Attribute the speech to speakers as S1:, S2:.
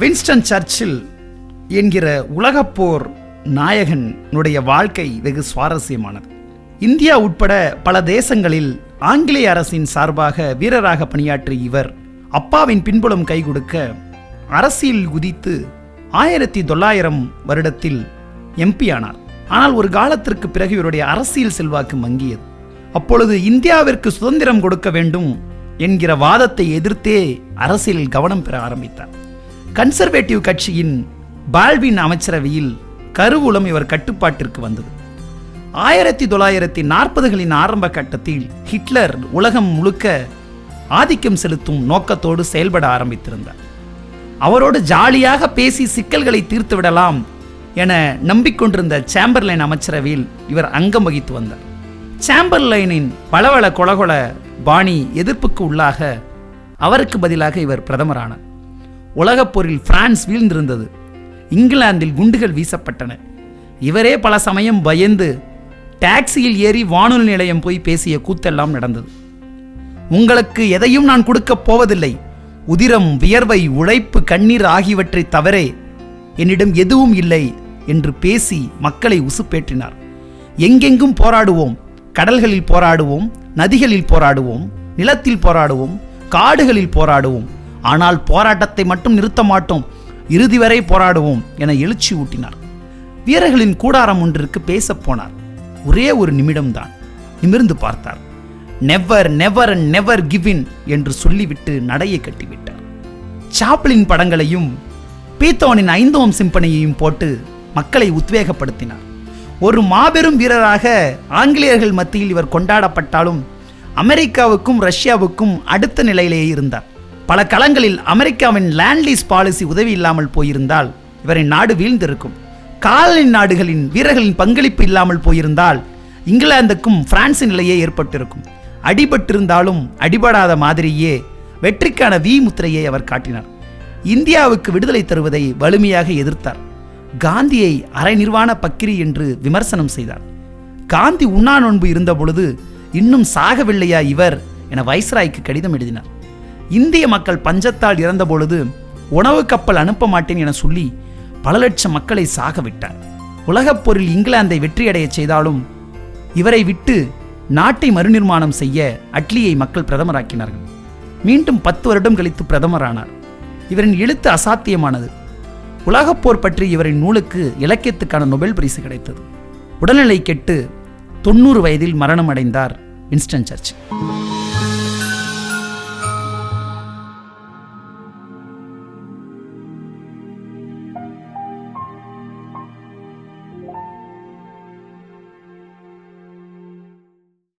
S1: Winston Churchill என்கிற உலகப்போர் நாயகனுடைய வாழ்க்கை வெகு சுவாரஸ்யமானது. இந்தியா உட்பட பல தேசங்களில் ஆங்கிலேய அரசின் சார்பாக வீரராக பணியாற்றிய இவர் அப்பாவின் பின்புலம் கை கொடுக்க அரசியல் குதித்து ஆயிரத்தி தொள்ளாயிரம் வருடத்தில் எம்பி ஆனார். ஆனால் ஒரு காலத்திற்கு பிறகு இவருடைய அரசியல் செல்வாக்கு மங்கியது. அப்பொழுது இந்தியாவிற்கு சுதந்திரம் கொடுக்க வேண்டும் என்கிற வாதத்தை எதிர்த்தே அரசியலில் கவனம் பெற ஆரம்பித்தார். கன்சர்வேட்டிவ் கட்சியின் பால்வின் அமைச்சரவையில் கருவூலம் இவர் கட்டுப்பாட்டிற்கு வந்தது. ஆயிரத்தி தொள்ளாயிரத்தி நாற்பதுகளின் ஆரம்ப கட்டத்தில் ஹிட்லர் உலகம் முழுக்க ஆதிக்கம் செலுத்தும் நோக்கத்தோடு செயல்பட ஆரம்பித்திருந்தார். அவரோடு ஜாலியாக பேசி சிக்கல்களை தீர்த்து விடலாம் என நம்பிக்கொண்டிருந்த சேம்பர்லைன் அமைச்சரவையில் இவர் அங்கம் வகித்து வந்தார். சாம்பர்லைனின் பலவள கொலகொல பாணி எதிர்ப்புக்கு உள்ளாக அவருக்கு பதிலாக இவர் பிரதமரானார். உலகப் போரில் பிரான்ஸ் வீழ்ந்திருந்தது. இங்கிலாந்தில் குண்டுகள் வீசப்பட்டன. இவரே பல சமயம் பயந்து டாக்ஸியில் ஏறி வானொலி நிலையம் போய் பேசிய கூத்தெல்லாம் நடந்தது. உங்களுக்கு எதையும் நான் கொடுக்கப் போவதில்லை. உதிரம் வியர்வை உழைப்பு கண்ணீர் ஆகியவற்றை தவிரே என்னிடம் எதுவும் இல்லை என்று பேசி மக்களை உசுப்பேற்றினார். எங்கெங்கும் போராடுவோம். கடல்களில் போராடுவோம். நதிகளில் போராடுவோம். நிலத்தில் போராடுவோம். காடுகளில் போராடுவோம். ஆனால் போராட்டத்தை மட்டும் நிறுத்த மாட்டோம். இறுதி வரை போராடுவோம் என எழுச்சி ஊட்டினார். வீரர்களின் கூடாரம் ஒன்றிற்கு பேசப் போனார். ஒரே ஒரு நிமிடம்தான். நிமிர்ந்து பார்த்தார். Never never and never give in என்று சொல்லிவிட்டு நடையை கட்டிவிட்டார். சாப்ளின் படங்களையும் பீத்தோனின் ஐந்தோம் சிம்பனியையும் போட்டு மக்களை உத்வேகப்படுத்தினார். ஒரு மாபெரும் வீரராக ஆங்கிலேயர்கள் மத்தியில் இவர் கொண்டாடப்பட்டாலும் அமெரிக்காவுக்கும் ரஷ்யாவுக்கும் அடுத்த நிலையிலேயே இருந்தார். பல களங்களில் அமெரிக்காவின் லேண்ட்லீஸ் பாலிசி உதவி இல்லாமல் போயிருந்தால் இவரின் நாடு வீழ்ந்திருக்கும். காலனி நாடுகளின் வீரர்களின் பங்களிப்பு இல்லாமல் போயிருந்தால் இங்கிலாந்துக்கும் பிரான்சின் நிலையே ஏற்பட்டிருக்கும். அடிபட்டிருந்தாலும் அடிபடாத மாதிரியே வெற்றிக்கான வி முத்திரையை அவர் காட்டினார். இந்தியாவுக்கு விடுதலை தருவதை வலிமையாக எதிர்த்தார். காந்தியை அரை நிர்வாண பக்கிரி என்று விமர்சனம் செய்தார். காந்தி உண்ணா நோன்பு இருந்தபொழுது இன்னும் சாகவில்லையா இவர் என வைஸ்ராய்க்கு கடிதம் எழுதினார். இந்திய மக்கள் பஞ்சத்தால் இறந்தபொழுது உணவு கப்பல் அனுப்ப மாட்டேன் என சொல்லி பல லட்சம் மக்களை சாக விட்டார். உலகப் போரில் இங்கிலாந்தை வெற்றியடையச் செய்தாலும் இவரை விட்டு நாட்டை மறுநிர்மாணம் செய்ய அட்லியை மக்கள் பிரதமராக்கினார்கள். மீண்டும் பத்து வருடம் கழித்து பிரதமரானார். இவரின் எழுத்து அசாத்தியமானது. உலகப் போர் பற்றி இவரின் நூலுக்கு இலக்கியத்துக்கான நொபெல் பரிசு கிடைத்தது. உடல்நிலை கெட்டு தொண்ணூறு வயதில் மரணம் அடைந்தார் வின்ஸ்டன் சர்ச்